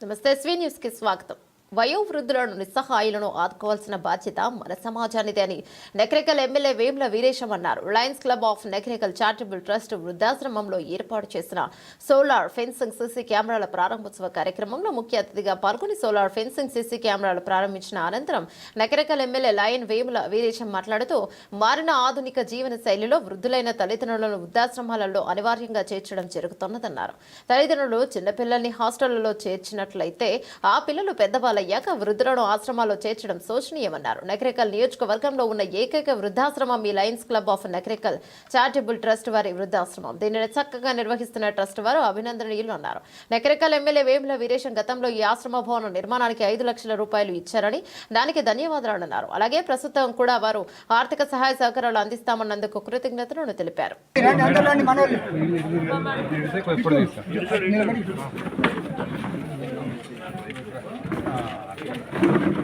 నమస్తే స్వీ న్యూస్కి స్వాగతం వయోవృద్ధులను నిస్సహాయులను ఆదుకోవాల్సిన బాధ్యత మన సమాజానిదే అని నెక్రేకల్ ఎమ్మెల్యే వేముల వీరేశం అన్నారు. Lions club of Nakrekal charitable trust వృద్ధాశ్రమంలో ఏర్పాటు చేసిన సోలార్ ఫెన్సింగ్ సీసీ కెమెరాల ప్రారంభోత్సవ కార్యక్రమంలో ముఖ్య అతిథిగా పాల్గొని సోలార్ ఫెన్సింగ్ సీసీ కెమెరాలు ప్రారంభించిన అనంతరం నెక్రేకల్ ఎమ్మెల్యే లయన్ వేముల వీరేశం మాట్లాడుతూ మారిన ఆధునిక జీవన శైలిలో వృద్ధులైన తల్లిదండ్రులను వృద్ధాశ్రమాలలో అనివార్యంగా చేర్చడం జరుగుతున్నదన్నారు. తల్లిదండ్రులు చిన్నపిల్లల్ని హాస్టళ్ళలో చేర్చినట్లయితే ఆ పిల్లలు పెద్దవాళ్ళు పెద్దవాళ్ళయ్యాక వృద్ధులను ఆశ్రమాల్లో చేర్చడం శోచనీయమన్నారు. నకరేకల్ నియోజకవర్గంలో ఉన్న ఏకైక వృద్ధాశ్రమం ఈ lions club of Nakrekal charitable trust వారి వృద్ధాశ్రమం. దీనిని చక్కగా నిర్వహిస్తున్న ట్రస్ట్ వారు అభినందనీయులు అన్నారు. నకరేకల్ ఎమ్మెల్యే వేముల వీరేశం గతంలో ఈ ఆశ్రమ భవనం నిర్మాణానికి ఐదు లక్షల రూపాయలు ఇచ్చారని దానికి ధన్యవాదాలు అన్నారు. అలాగే ప్రస్తుతం కూడా వారు ఆర్థిక సహాయ సహకారాలు అందిస్తామన్నందుకు కృతజ్ఞతలను తెలిపారు. ఎప్పుడు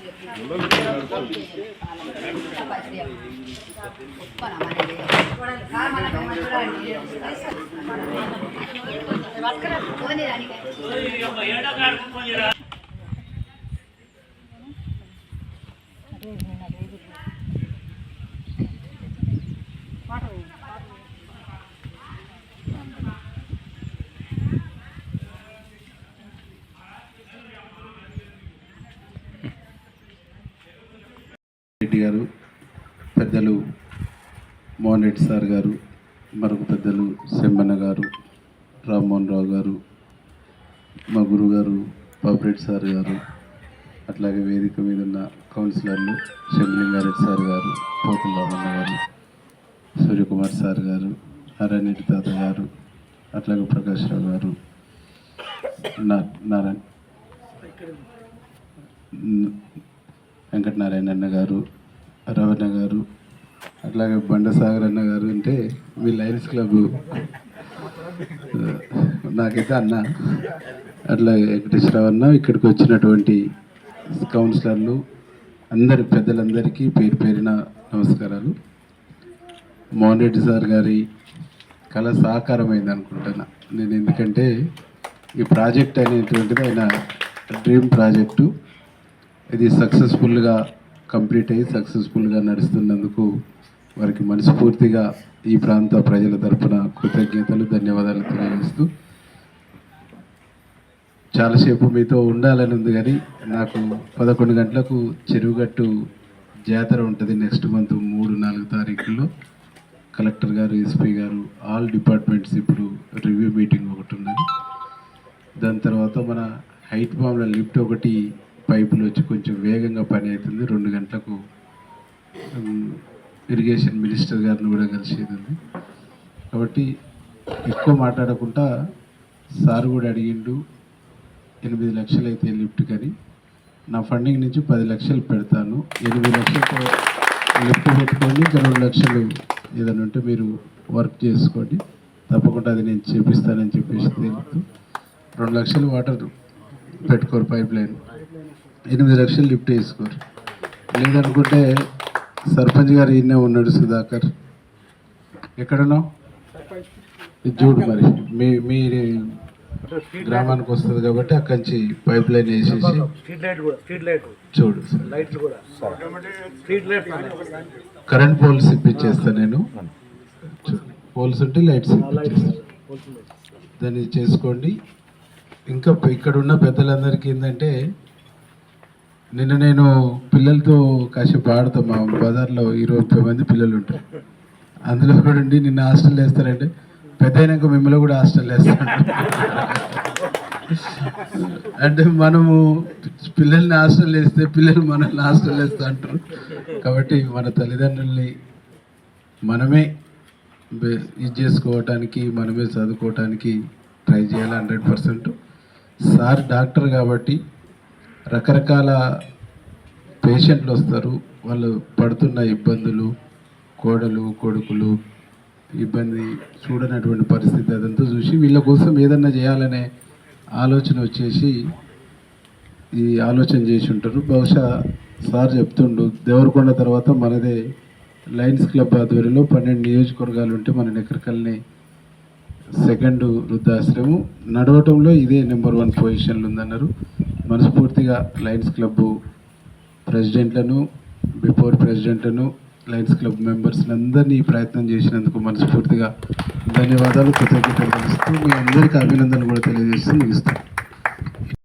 రండి రెడ్డి గారు పెద్దలు మోహన్ రెడ్డి సార్ గారు మరొక పెద్దలు సెమ్మన్న గారు రామ్మోహన్ రావు గారు మా గురుగారు పాపిరెడ్డి సార్ గారు అట్లాగే వేదిక మీద ఉన్న కౌన్సిలర్లు శంభలింగారెడ్డి సార్ గారు పోతుల రామన్న గారు సూర్యకుమార్ సార్ గారు నారాయణ తాత గారు అట్లాగే ప్రకాష్ రావు గారు నారాయణ వెంకటనారాయణ అన్న గారు రవణ గారు అట్లాగే బండసాగర్ అన్న గారు అంటే మీ లయన్స్ క్లబ్ నాకైతే అన్న అట్లాగే వెంకటేశ్వరరావు అన్న ఇక్కడికి వచ్చినటువంటి కౌన్సిలర్లు అందరి పెద్దలందరికీ పేరు పేరిన నమస్కారాలు. మోహన్ రెడ్డి సార్ గారి కళ సాకారమైంది అనుకుంటున్నా. నేను ఎందుకంటే ఈ ప్రాజెక్ట్ అనేటువంటిది ఆయన డ్రీమ్ ప్రాజెక్టు. ఇది సక్సెస్ఫుల్గా కంప్లీట్ అయ్యి సక్సెస్ఫుల్గా నడుస్తున్నందుకు వారికి మనస్ఫూర్తిగా ఈ ప్రాంత ప్రజల తరపున కృతజ్ఞతలు ధన్యవాదాలు తెలియజేస్తూ చాలాసేపు మీతో ఉండాలని ఉంది కానీ నాకు పదకొండు గంటలకు చెరువుగట్టు జాతర ఉంటుంది నెక్స్ట్ మంత్ మూడు నాలుగు తారీఖుల్లో. కలెక్టర్ గారు ఎస్పీ గారు ఆల్ డిపార్ట్మెంట్స్ ఇప్పుడు రివ్యూ మీటింగ్ ఒకటి ఉన్నది. దాని తర్వాత మన హైట్ బాంబ్ల లిఫ్ట్ ఒకటి పైపులు వచ్చి కొంచెం వేగంగా పని అవుతుంది రెండు గంటలకు ఇరిగేషన్ మినిస్టర్ గారిని కూడా కలిసేది ఉంది కాబట్టి ఎక్కువ మాట్లాడకుండా సార్ కూడా అడిగిండు ఎనిమిది లక్షలు అయితే లిఫ్ట్ కానీ. నా ఫండింగ్ నుంచి పది లక్షలు పెడతాను. ఎనిమిది లక్షలతో లిఫ్ట్ పెట్టుకొని ఇంకా రెండు లక్షలు ఏదైనా ఉంటే మీరు వర్క్ చేసుకోండి. తప్పకుండా అది నేను చేపిస్తానని చెప్పేసి తెలుపుతూ రెండు లక్షలు వాటర్ పెట్టుకోరు పైప్ లైన్. ఎనిమిది లక్షలు లిఫ్ట్ వేసుకోరు. లేదనుకుంటే సర్పంచ్ గారు ఈయనే ఉన్నాడు సుధాకర్. ఎక్కడున్నావు? ఇది చూడు మరి. మీ మీ గ్రామానికి వస్తుంది కాబట్టి అక్కడి నుంచి పైప్ లైన్ వేసేసి చూడు. కరెంట్ పోల్స్ ఇప్పించేస్తా నేను. పోల్స్ ఉంటే లైట్స్ ఇప్పించేస్తా. దాన్ని చేసుకోండి. ఇంకా ఇక్కడ ఉన్న పెద్దలందరికీ ఏంటంటే నిన్న నేను పిల్లలతో కాసేపు ఆడతాం మా బజార్లో ఇరవై ముప్పై మంది పిల్లలు ఉంటారు. అందులో కూడా ఉండి నిన్న హాస్టల్ వేస్తారంటే పెద్ద అయినాక మిమ్మల్ని కూడా హాస్టల్ వేస్తాను అంటే మనము పిల్లల్ని హాస్టల్ వేస్తే పిల్లలు మనల్ని హాస్టల్ వేస్తా అంటారు. కాబట్టి మన తల్లిదండ్రుల్ని మనమే ఇది చేసుకోవటానికి మనమే చదువుకోవటానికి ట్రై చేయాలి హండ్రెడ్ పర్సెంట్. సార్ డాక్టర్ కాబట్టి రకరకాల పేషెంట్లు వస్తారు. వాళ్ళు పడుతున్న ఇబ్బందులు కోడలు కొడుకులు ఇబ్బంది చూడనటువంటి పరిస్థితి అదంతా చూసి వీళ్ళ కోసం ఏదన్నా చేయాలనే ఆలోచన వచ్చేసి ఈ ఆలోచన చేసి ఉంటారు. బహుశా సార్ చెప్తుండు దేవరకొండ తర్వాత మనదే లయన్స్ క్లబ్ ఆధ్వర్యంలో పన్నెండు నియోజకవర్గాలు ఉంటే మన నెక్కరకల్ని సెకండ్ వృద్ధాశ్రమం. నడవటంలో ఇదే నెంబర్ వన్ పొజిషన్లు ఉందన్నారు. మనస్ఫూర్తిగా లయన్స్ క్లబ్ ప్రెసిడెంట్లను బిఫోర్ ప్రెసిడెంట్లను లయన్స్ క్లబ్ మెంబర్స్ అందరినీ ఈ ప్రయత్నం చేసినందుకు మనస్ఫూర్తిగా ధన్యవాదాలు. కృతజ్ఞతలు తెలుస్తూ మీ అందరికీ అభినందనలు కూడా తెలియజేస్తూ ముగిస్తాను.